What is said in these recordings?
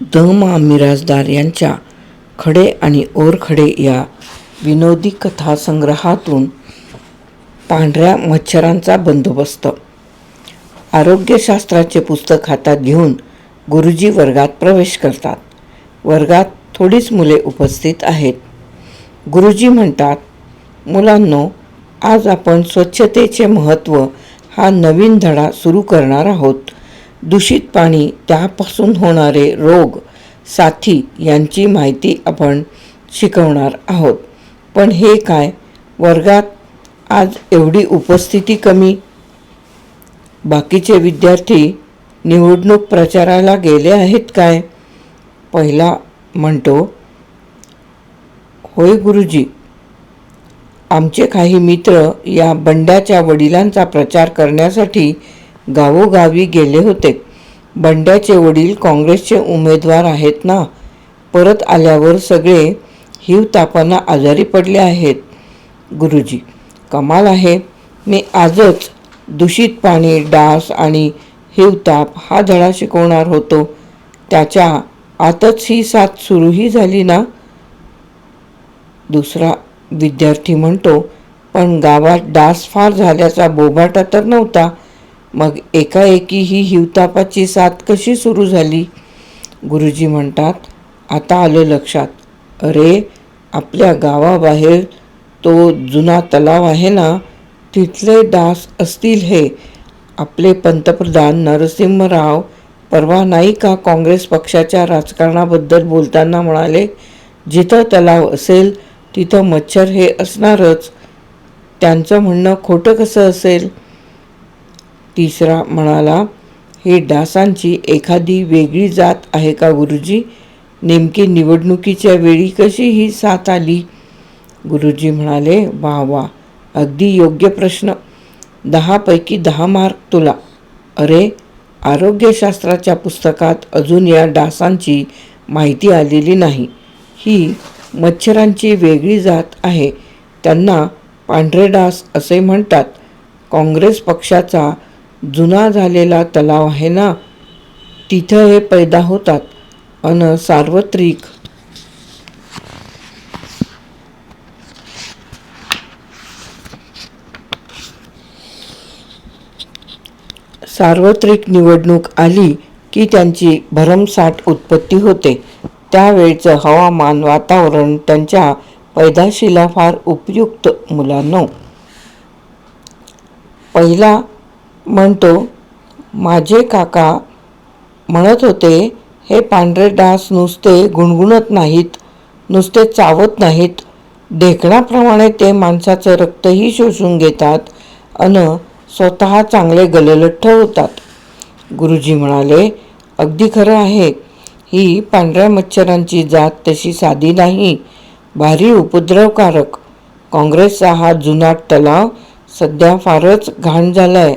The मा मिराजदार यांच्या खडे आणि ओरखडे या विनोदी कथासंग्रहातून पांढऱ्या मच्छरांचा बंदोबस्त. आरोग्यशास्त्राचे पुस्तक हातात घेऊन गुरुजी वर्गात प्रवेश करतात. वर्गात थोडीच मुले उपस्थित आहेत. गुरुजी म्हणतात मुलांनो आज आपण स्वच्छतेचे महत्त्व हा नवीन धडा सुरू करणार आहोत. दूषित पाणी त्यापासून होणारे रोग साथी यांची माहिती आपण शिकवणार आहोत. पण हे काय? वर्गात आज एवढी उपस्थिती कमी? बाकीचे विद्यार्थी निवडणूक प्रचाराला गेले आहेत काय? पहिला म्हणतो होय गुरुजी आमचे काही मित्र या बंड्याच्या वडिलांचा प्रचार करण्यासाठी गावोगावी गेले होते. बंड्याचे वडील काँग्रेसचे उमेदवार आहेत ना? परत आल्यावर सगळे हिव तापांना आजारी पडले आहेत. गुरुजी कमाल आहे. मी आजच दूषित पाणी डास आणि हिवताप हा धडा शिकवणार होतो. त्याच्या आतच ही साथ सुरूही झाली ना? दुसरा विद्यार्थी म्हणतो पण गावात डास फार झाल्याचा बोबाटा तर नव्हता. मग एकाएकी ही हिवतापाची साथ कशी सुरू झाली? गुरुजी म्हणतात आता आलं लक्षात. अरे आपल्या गावाबाहेर तो जुना तलाव आहे ना तिथले डास असतील हे. आपले पंतप्रधान नरसिंहराव परवा नाही का काँग्रेस पक्षाच्या राजकारणाबद्दल बोलताना म्हणाले जिथं तलाव असेल तिथं मच्छर हे असणारच. त्यांचं म्हणणं खोटं कसं असेल? तिसरा म्हणाला हे डासांची एखादी वेगळी जात आहे का गुरुजी? नेमकी निवडणुकीच्या वेळी कशी ही साथ आली? गुरुजी म्हणाले वा वा अगदी योग्य प्रश्न. दहापैकी दहा मार्क तुला. अरे आरोग्यशास्त्राच्या पुस्तकात अजून या डासांची माहिती आलेली नाही. ही मच्छरांची वेगळी जात आहे. त्यांना पांढरे डास असे म्हणतात. काँग्रेस पक्षाचा जुना झालेला तलाव आहे ना तिथं हे पैदा होतात. अन सार्वत्रिक. सार्वत्रिक निवडणूक आली की त्यांची भरमसाठ उत्पत्ती होते. त्यावेळचं हवामान वातावरण त्यांच्या पैदाशीला फार उपयुक्त मुलांनो. पहिला म्हणतो माझे काका म्हणत होते हे पांढरे डास नुसते गुणगुणत नाहीत नुसते चावत नाहीत. ढेकणाप्रमाणे ते माणसाचं रक्तही शोषून घेतात अन स्वतः चांगले गललठ्ठ होतात गुरुजी म्हणाले अगदी खरं आहे. ही पांढऱ्या मच्छरांची जात तशी साधी नाही. भारी उपद्रवकारक. काँग्रेसचा हा जुनाट तलाव सध्या फारच घाण झाला आहे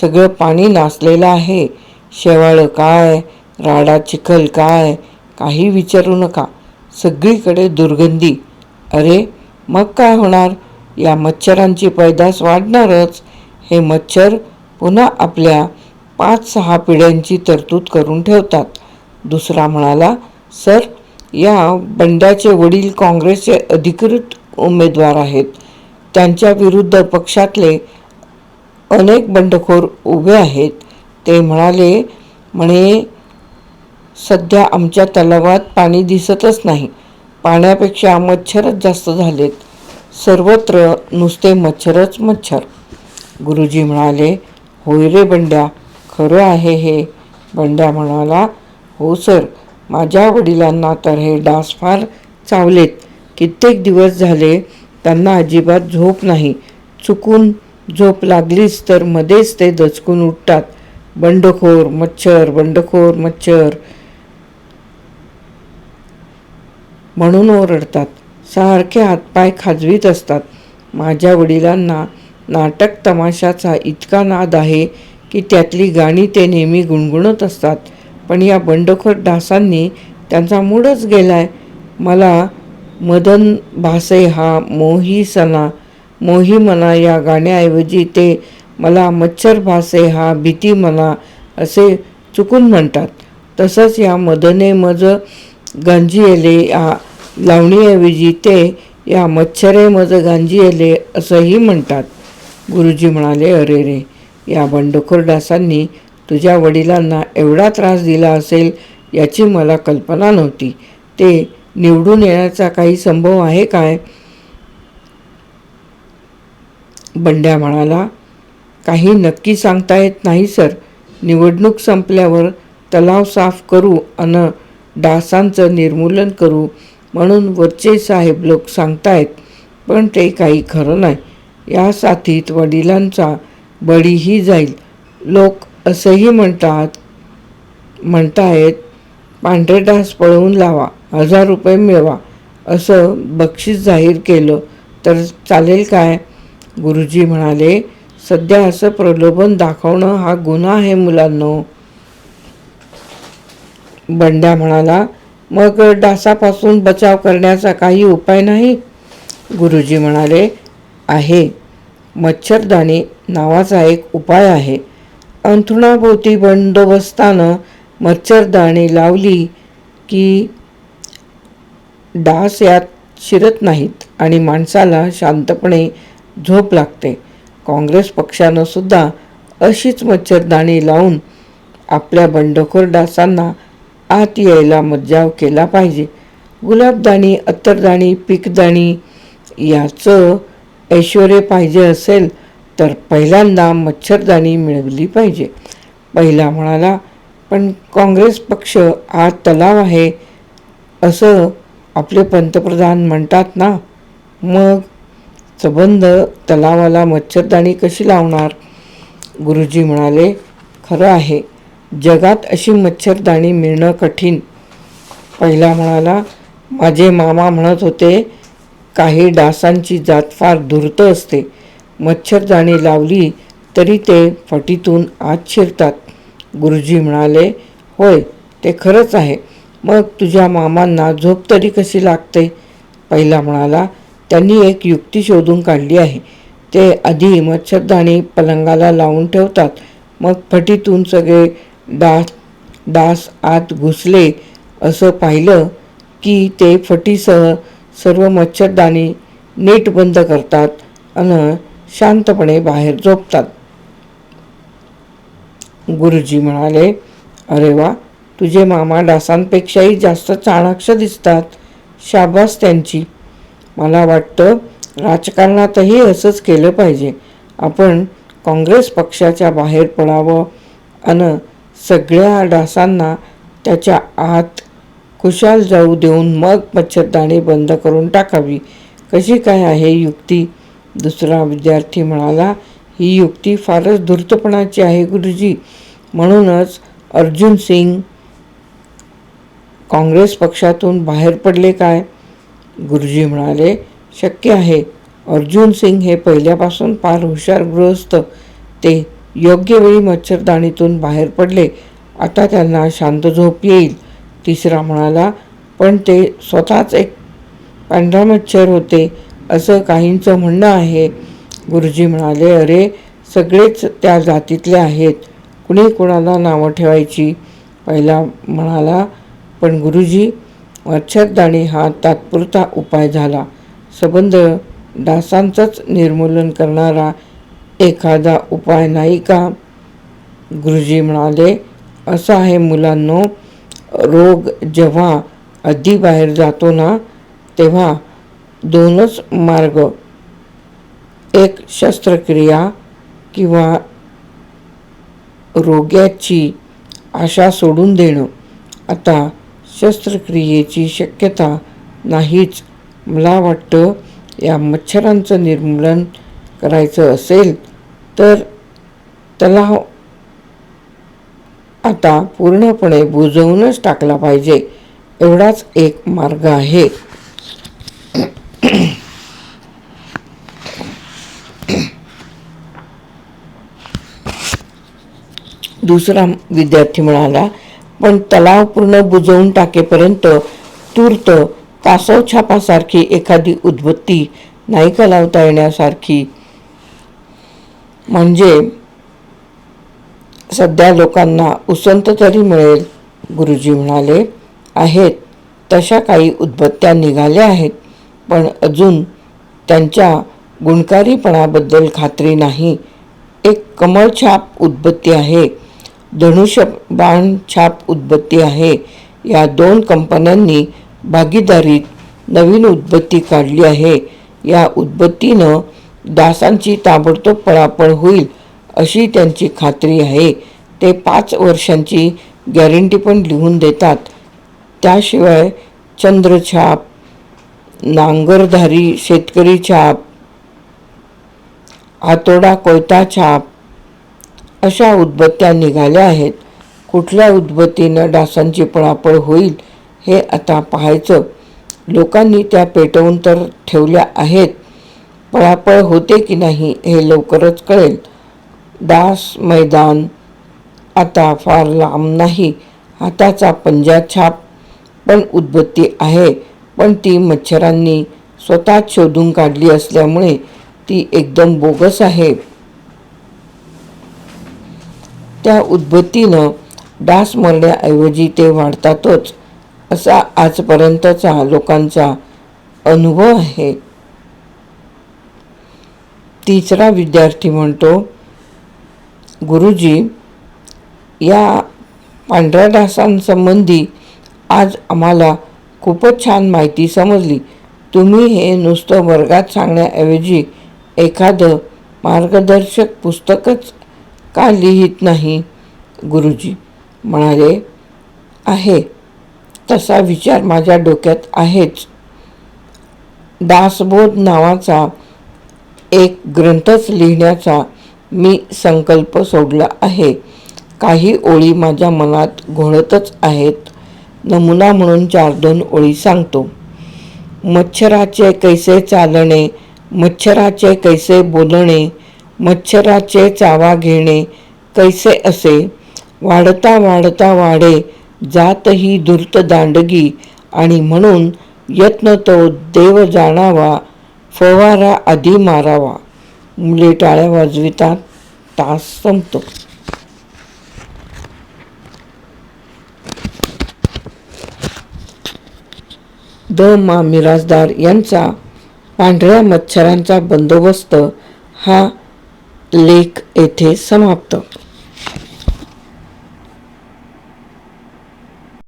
सगळं पाणी नासलेलं आहे. शेवाळं काय? राडा चिखल काय? काही विचारू नका. सगळीकडे दुर्गंधी. अरे मग काय होणार? या मच्छरांची पैदास वाढणारच. हे मच्छर पुन्हा आपल्या पाच सहा पिढ्यांची तरतूद करून ठेवतात. दुसरा म्हणाला सर या बंड्याचे वडील काँग्रेसचे अधिकृत उमेदवार आहेत. त्यांच्या विरुद्ध पक्षातले अनेक बंडखोर उभे आहेत. ते म्हणाले म्हणे सध्या आमच्या तलावात पाणी दिसतच नाही. पाण्यापेक्षा मच्छरच जास्त झालेत. सर्वत्र नुसते मच्छरच मच्छर. गुरुजी म्हणाले होय रे बंड्या खरं आहे हे. बंड्या म्हणाला हो सर माझ्या वडिलांना तर हे डास फार चावलेत. कित्येक दिवस झाले त्यांना अजिबात झोप नाही. चुकून झोप लागलीच तर मध्येच ते दचकून उठतात. बंडखोर मच्छर बंडखोर मच्छर. म्हणून ओरडतात. सारखे हातपाय खाजवीत असतात. माझ्या वडिलांना नाटक तमाशाचा इतका नाद आहे की त्यातली गाणी ते नेहमी गुणगुणत असतात. पण या बंडखोर डासांनी त्यांचा मूडच गेलाय. मला मदन भासे हा मोही सना मोही मना या गाण्याऐवजी ते मला मच्छर भासे हा भीती मना असे चुकून म्हणतात. तसंच या मदने मज गांजियले या लावणीऐवजी ते या मच्छरे मज गांजियले असंही म्हणतात. गुरुजी म्हणाले अरे रे या बंडखोर डासांनी तुझ्या वडिलांना एवढा त्रास दिला असेल याची मला कल्पना नव्हती. ते निवडून येण्याचा काही संभव आहे काय? बंड्या म्हणाला काही नक्की सांगता येत नाही सर. निवडणूक संपल्यावर तलाव साफ करू अन डासांचं निर्मूलन करू म्हणून वरचे साहेब लोक सांगतायत पण ते काही खरं नाही. या साथीत वडिलांचा बळीही जाईल. लोक असंही म्हणतात म्हणतायत पांढरे डास पळवून लावा हजार रुपये मिळवा. असं बक्षीस जाहीर केलं तर चालेल काय? गुरुजी म्हणाले सध्या असं प्रलोभन दाखवणं हा गुन्हा आहे मुलांनो. बंड्या म्हणाला मग डासापासून बचाव करण्याचा काही उपाय नाही? गुरुजी म्हणाले आहे. मच्छरदाणी नावाचा एक उपाय आहे. अंथरुणाभोवती बंदोबस्तानं मच्छरदाणी लावली की डास यात शिरत नाहीत आणि माणसाला शांतपणे झोप लागते. काँग्रेस पक्षानं सुद्धा अशीच मच्छरदाणी लावून आपल्या बंडखोर डासांना आत यायला मज्जाव केला पाहिजे. गुलाबदाणी अत्तरदाणी पीकदाणी याचं ऐश्वर पाहिजे असेल तर पहिल्यांदा मच्छरदाणी मिळवली पाहिजे. पहिला म्हणाला पण काँग्रेस पक्ष हा तलाव आहे असं आपले पंतप्रधान म्हणतात ना. मग सबंध तलावाला मच्छरदाणी कशी लावणार? गुरुजी म्हणाले खरं आहे. जगात अशी मच्छरदाणी मिळणं कठीण. पहिला म्हणाला माझे मामा म्हणत होते काही डासांची जात फार धूर्त असते. मच्छरदाणी लावली तरी ते फटीतून आत शिरतात. गुरुजी म्हणाले होय ते खरंच आहे. मग तुझ्या मामांना झोप तरी कशी लागते? पहिला म्हणाला त्यांनी एक युक्ती शोधून काढली आहे. ते आधी मच्छरदाणी पलंगाला लावून ठेवतात. मग फटीतून सगळे डास डास आत घुसले असं पाहिलं की ते फटीसह सर्व मच्छरदाणी नीट बंद करतात आणि शांतपणे बाहेर झोपतात. गुरुजी म्हणाले अरे वा तुझे मामा डासांपेक्षाही जास्त चाणाक्ष दिसतात. शाबास त्यांची. मला वाटतं राजकारणातही असंच केलं पाहिजे. आपण काँग्रेस पक्षाच्या बाहेर पडावं आणि सगळ्या डासांना त्याच्या आत खुशाल जाऊ देऊन मग मच्छरदाणी बंद करून टाकावी. कशी काय आहे युक्ती? दुसरा विद्यार्थी म्हणाला ही युक्ती फारच धूर्तपणाची आहे गुरुजी. म्हणूनच अर्जुन सिंग काँग्रेस पक्षातून बाहेर पडले काय? गुरुजी म्हणाले शक्य आहे. अर्जुन सिंग हे पहिल्यापासून फार हुशार गृहस्थ. ते योग्य वेळी मच्छरदाणीतून बाहेर पडले. आता त्यांना शांत झोप येईल. तिसरा म्हणाला पण ते स्वतःच एक पांढरा मच्छर होते असं काहींचं म्हणणं आहे. गुरुजी म्हणाले अरे सगळेच त्या जातीतले आहेत. कुणी कुणाला नावं ठेवायची? पहिला म्हणाला पण गुरुजी मच्छरदाणी हा तात्पुरता उपाय झाला. सबंध डासांचंच निर्मूलन करणारा एखादा उपाय नाही का? गुरुजी म्हणाले असं आहे मुलांनो रोग जेव्हा आधी बाहेर जातो ना तेव्हा दोनच मार्ग एक शस्त्रक्रिया किंवा रोग्याची आशा सोडून देणं. आता शस्त्रक्रियेची शक्यता नाहीच. मला वाटतं या मच्छरांचं निर्मूलन करायचं असेल तर तलाव आता पूर्णपणे बुजवूनच टाकला पाहिजे. एवढाच एक मार्ग आहे. दुसरा विद्यार्थी म्हणाला पण तलाव पूर्ण बुजवून टाकेपर्यंत तूर्त कासव छापासारखी एखादी उद्बत्ती नाही का लावता येण्यासारखी. म्हणजे सध्या लोकांना उसंत तरी मिळेल गुरुजी म्हणाले. आहेत तशा काही उद्बत्त्या निघाल्या आहेत पण अजून त्यांच्या गुणकारीपणाबद्दल खात्री नाही. एक कमळ छाप उद्बत्ती आहे धनुष्य बाण छाप उद्बत्ती आहे. या दोन कंपन्यांनी भागीदारीत नवीन उद्बत्ती काढली आहे. या उद्बत्तीनं दासांची ताबडतोब पळापळ होईल अशी त्यांची खात्री आहे. ते पाच वर्षांची गॅरंटी पण लिहून देतात. त्याशिवाय चंद्रछाप नांगरधारी शेतकरी छाप हातोडा कोयता छाप अशा उद्बत्त्या निघाल्या आहेत. कुठल्या उद्बत्तीनं डासांची पळापळ होईल हे आता पाहायचं. लोकांनी त्या पेटवून तर ठेवल्या आहेत. पळापळ होते की नाही हे लवकरच कळेल. डास मैदान आता फार लांब नाही. हाताचा पंजा छाप पण उद्बत्ती आहे. पण ती मच्छरांनी स्वतःच शोधून काढली असल्यामुळे ती एकदम बोगस आहे. त्या उद्बत्तीनं डास मरण्याऐवजी ते वाढतातच असा आजपर्यंतचा लोकांचा अनुभव आहे. तिसरा विद्यार्थी म्हणतो गुरुजी या पांढऱ्या डासांसंबंधी आज आम्हाला खूपच छान माहिती समजली. तुम्ही हे नुसतं वर्गात सांगण्याऐवजी एखादं मार्गदर्शक पुस्तकच का लिहित नाही गुरुजी म्हणाले. आहे तसा विचार माझ्या डोक्यात आहेच. दासबोध नावाचा एक ग्रंथच लिहिण्याचा मी संकल्प सोडला आहे. काही ओळी माझ्या मनात घोळतच आहेत. नमुना म्हणून चार दोन ओळी सांगतो. मच्छराचे कैसे चालणे मच्छराचे कैसे बोलणे मच्छराचे चावा घेणे कैसे असे? वाढता वाढता वाढे जातही धूर्त दांडगी. आणि म्हणून यत्न तो देव जाणावा फवारा आधी मारावा. मुले टाळ्या वाजवितात तास संपतो. द मा मिराजदार यांचा पांढऱ्या मच्छरांचा बंदोबस्त हा लेख येथे समाप्त.